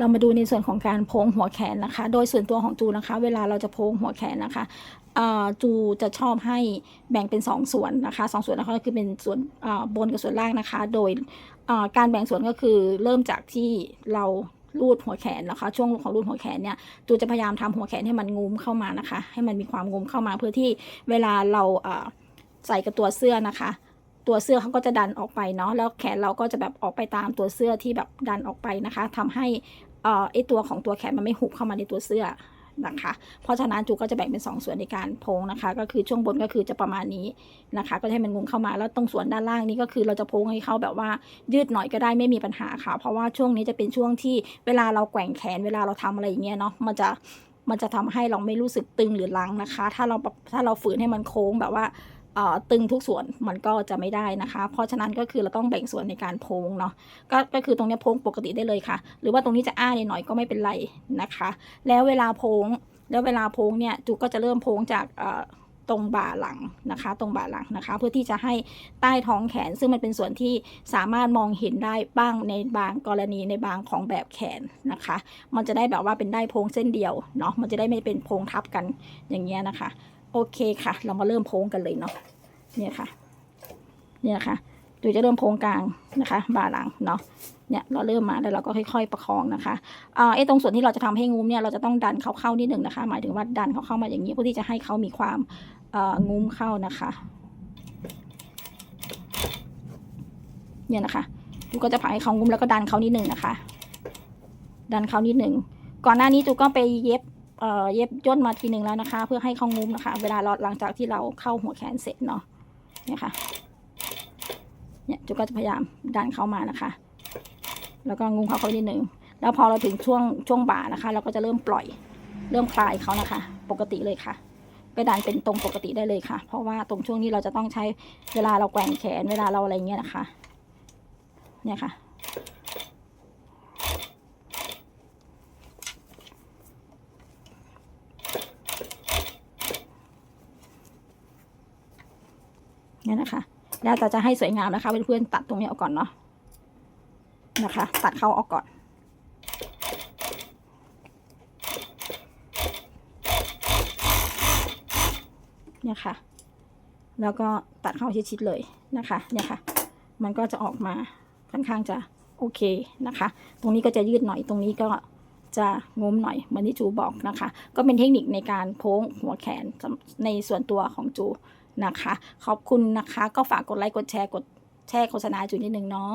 เรามาดูในส่วนของการโพงหัวแขนนะคะ โดยส่วนตัวของจูนะคะ เวลาเราจะโพงหัวแขนนะคะจูจะชอบให้แบ่งเป็น 2 ส่วนนะคะสองส่วนนะคะก็คือเป็นส่วนบนกับส่วนล่างนะคะ โดยการแบ่งส่วนก็คือเริ่มจากที่เราลูดหัวแขนนะคะ ช่วงของลูดหัวแขนเนี่ยจูจะพยายามทำหัวแขนให้มันงุ้มเข้ามานะคะ ให้มันมีความงุ้มเข้ามาเพื่อที่เวลาเราใส่กับตัวเสื้อนะคะ ตัวเสื้อเขาก็จะดันออกไปเนาะแล้วแขนเราก็จะแบบออกไปตามตัวเสื้อที่แบบดันออกไปนะคะทำให้เอ่อไอตัวของตัวแขนมันไม่หุบเข้ามาในตัวเสื้อนะคะเพราะฉะนั้นจูก็จะแบ่งเป็น 2ส่วนในการโพงนะคะ ก็คือช่วงบนก็คือจะประมาณนี้นะคะ ก็ให้มันงุมเข้ามาแล้วตรงส่วนด้านล่างนี้ก็คือเราจะโพงให้เขาแบบว่ายืดหน่อยก็ได้ไม่มีปัญหาค่ะ เพราะว่าช่วงนี้จะเป็นช่วงที่เวลาเราแกว่งแขนเวลาเราทำอะไรอย่างเงี้ยเนาะมันจะมันจะทำให้เราไม่รู้สึกตึงหรือลังนะคะ ถ้าเราถ้าเราฝืนให้มันโค้งแบบว่า ตึงทุกส่วนมันก็จะไม่ได้นะคะ เพราะฉะนั้นก็คือเราต้องแบ่งส่วนในการโพงเนาะก็ก็คือตรงนี้โพงปกติได้เลยค่ะ หรือว่าตรงนี้จะอ้าหน่อยก็ไม่เป็นไรนะคะ แล้วเวลาโพงแล้วเวลาโพงเนี่ยจุกก็จะเริ่มโพงจากตรงบ่าหลังนะคะ ตรงบ่าหลังนะคะ เพื่อที่จะให้ใต้ท้องแขน ซึ่งมันเป็นส่วนที่สามารถมองเห็นได้บ้างในบางกรณีในบางของแบบแขนนะคะ มันจะได้แบบว่าเป็นได้โพงเส้นเดียวเนาะมันจะได้ไม่เป็นโพงทับกันอย่างเงี้ยนะคะ โอเคค่ะ เรามาเริ่มโพงกันเลยเนาะเนี่ยค่ะ เนี่ยค่ะดูจะเริ่มโพงกลางนะคะบ่าหลังเนาะเนี่ยเราเริ่มมาแล้วเราก็ค่อยๆประคองนะคะอ่าไอ้ตรงส่วนที่เราจะทำให้งุ้มเนี่ยเราจะต้องดันเขาเข้านิดหนึ่งนะคะ หมายถึงว่าดันเขาเข้ามาอย่างนี้เพื่อที่จะให้เขามีความเอ่องุ้มเข้านะคะ เนี่ยนะคะจูก็จะผลักให้เขางุ้มแล้วก็ดันเขานิดหนึ่งนะคะ ดันเขานิดหนึ่งก่อนหน้านี้จูก็ไปเย็บ เย็บย่นมาทีหนึ่งแล้วนะคะ เพื่อให้เขางุ้มนะคะ เวลาเราหลังจากที่เราเข้าหัวแขนเสร็จเนาะเนี่ยค่ะเนี่ยจุกก็จะพยายามดันเข้ามานะคะ แล้วก็งุ้มเขาเขานิดหนึ่งแล้วพอเราถึงช่วงช่วงบ่านะคะ เราก็จะเริ่มปล่อยเริ่มคลายเขานะคะ ปกติเลยค่ะไปดันเป็นตรงปกติได้เลยค่ะ เพราะว่าตรงช่วงนี้เราจะต้องใช้เวลาเราแกว่งแขนเวลาเราอะไรเงี้ยนะคะ เนี่ยค่ะ เนี่ยนะคะ แล้วแต่จะให้สวยงามนะคะเพื่อนๆตัดตรงนี้ออกก่อนเนาะนะคะ ตัดเข้าออกก่อนเนี่ยค่ะ แล้วก็ตัดเข้าชิดๆเลยนะคะเนี่ยค่ะ มันก็จะออกมาค่อนข้างจะโอเคนะคะ ตรงนี้ก็จะยืดหน่อย ตรงนี้ก็จะงมหน่อยเหมือนที่จูบอกนะคะ ก็เป็นเทคนิคในการโพ้งหัวแขนในส่วนตัวของจู นะคะ ขอบคุณนะคะ ก็ฝากกดไลค์กดแชร์กดแชร์โฆษณาจูนิดนึงเนาะ